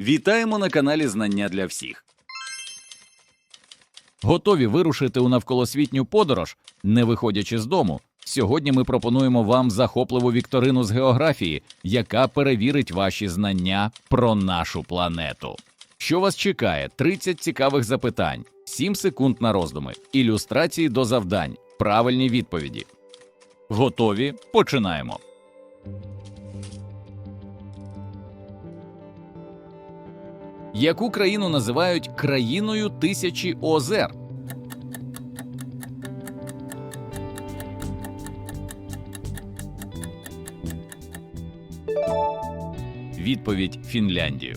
Вітаємо на каналі Знання для всіх. Готові вирушити у навколосвітню подорож, не виходячи з дому. Сьогодні ми пропонуємо вам захопливу вікторину з географії, яка перевірить ваші знання про нашу планету. Що вас чекає? 30 цікавих запитань, 7 секунд на роздуми, ілюстрації до завдань, правильні відповіді. Готові? Починаємо. Яку країну називають країною тисячі озер? Відповідь Фінляндію.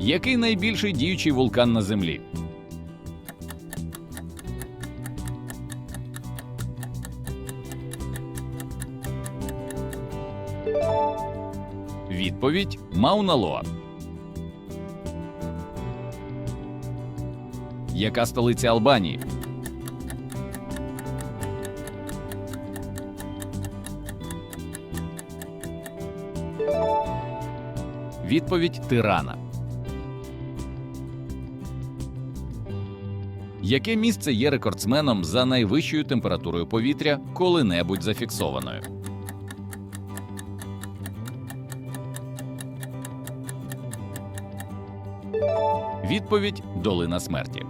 Який найбільший діючий вулкан на землі? Відповідь Мауна Лоа. Яка столиця Албанії? Відповідь Тирана. Яке місце є рекордсменом за найвищою температурою повітря коли-небудь зафіксованою? Відповідь Долина смерті.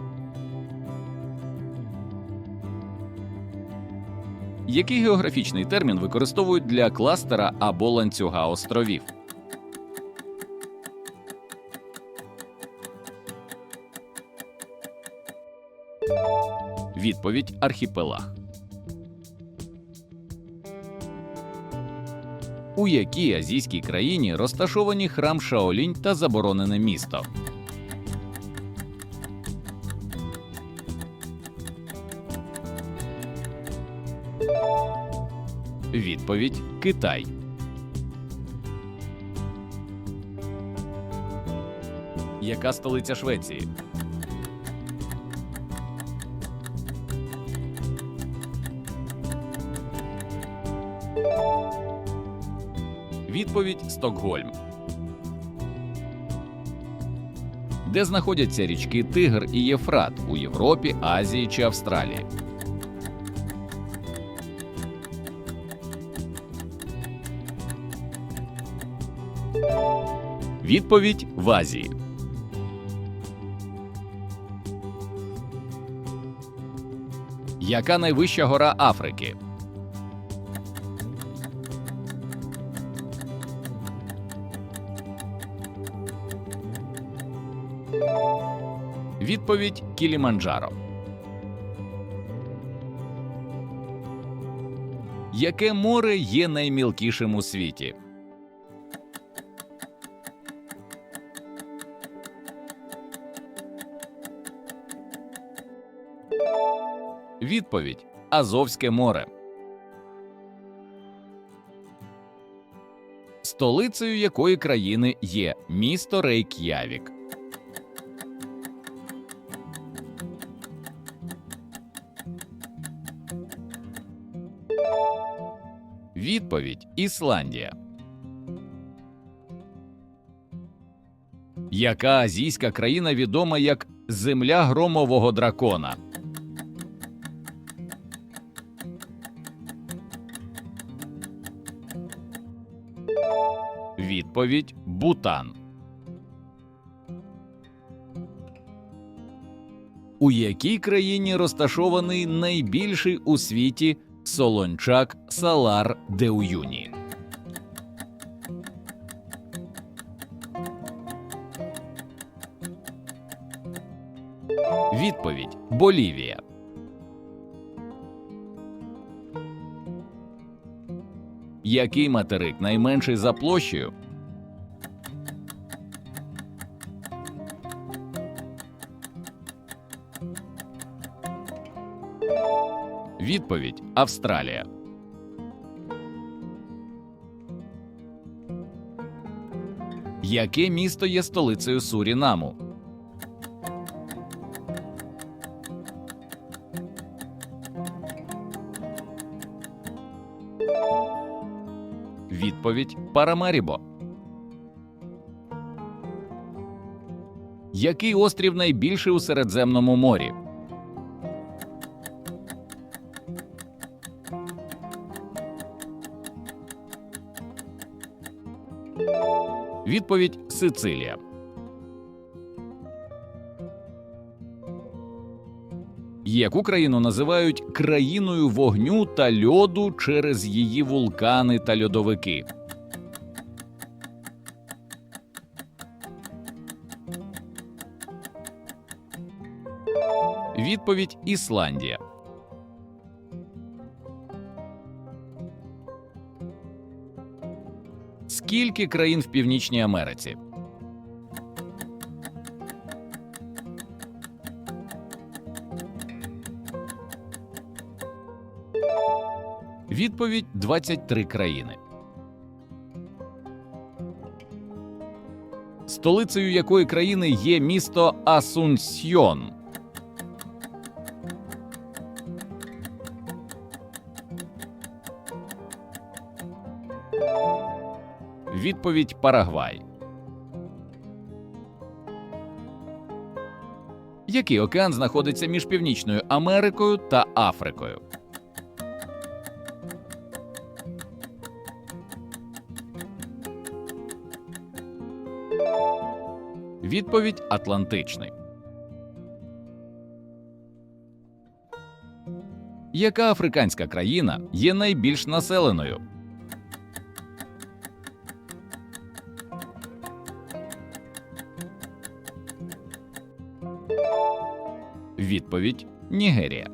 Який географічний термін використовують для кластера або ланцюга островів? Відповідь архіпелаг. У якій азійській країні розташовані храм Шаолінь та заборонене місто? Відповідь Китай. Яка столиця Швеції? Відповідь Стокгольм. Де знаходяться річки Тигр і Єфрат у Європі, Азії чи Австралії? Відповідь в Азії. Яка найвища гора Африки? Відповідь Кіліманджаро. Яке море є наймілкішим у світі? Відповідь Азовське море. Столицею якої країни є місто Рейк'явік? Відповідь Ісландія. Яка азійська країна відома як Земля громового дракона? Відповідь Бутан. У якій країні розташований найбільший у світі солончак Салар де Уюні? Відповідь Болівія. Який материк найменший за площею? Відповідь Австралія. Яке місто є столицею Сурінаму? Відповідь Парамарібо. Який острів найбільший у Середземному морі? Відповідь Сицилія. Яку країну називають країною вогню та льоду через її вулкани та льодовики? Відповідь Ісландія. Скільки країн в Північній Америці? Відповідь 23 країни. Столицею якої країни є місто Асунсьйон? Відповідь Парагвай. Який океан знаходиться між Північною Америкою та Африкою? Відповідь Атлантичний. Яка африканська країна є найбільш населеною? Відповідь Нігерія.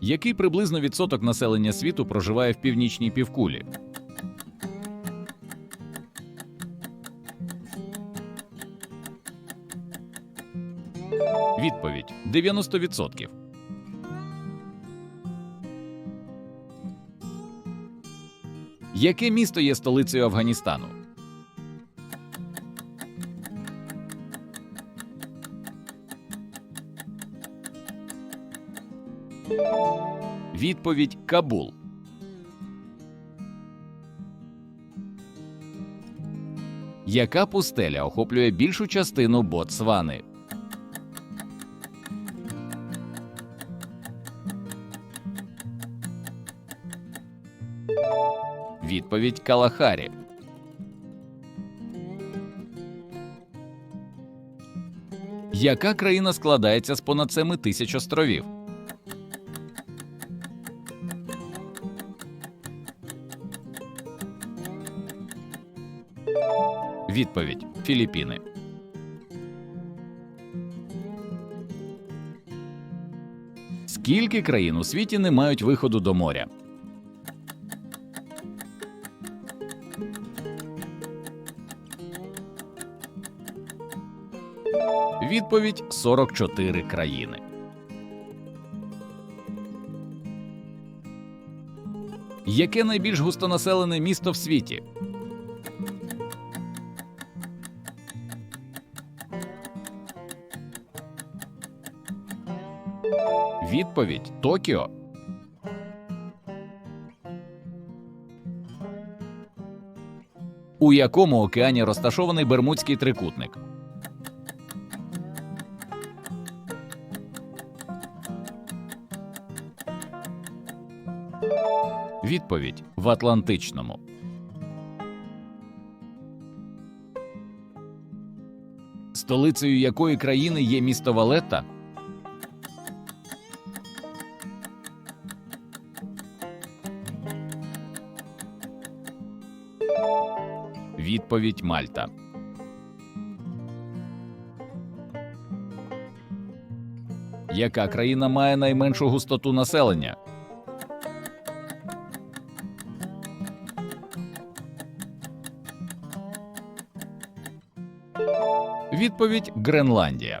Який приблизно відсоток населення світу проживає в північній півкулі? Відповідь 90%. Яке місто є столицею Афганістану? Відповідь Кабул. Яка пустеля охоплює більшу частину Ботсвани? Відповідь Калахарі. Яка країна складається з понад 7 тисяч островів? Відповідь Філіппіни. Скільки країн у світі не мають виходу до моря? Відповідь 44 країни. Яке найбільш густонаселене місто в світі? Відповідь Токіо. У якому океані розташований Бермудський трикутник? Відповідь в Атлантичному. Столицею якої країни є місто Валетта? Відповідь Мальта. Яка країна має найменшу густоту населення? Відповідь Гренландія.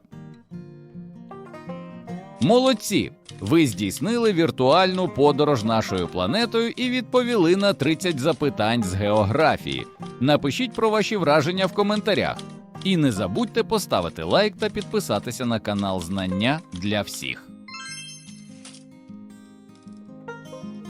Молодці! Ви здійснили віртуальну подорож нашою планетою і відповіли на 30 запитань з географії. Напишіть про ваші враження в коментарях. І не забудьте поставити лайк та підписатися на канал Знання для всіх.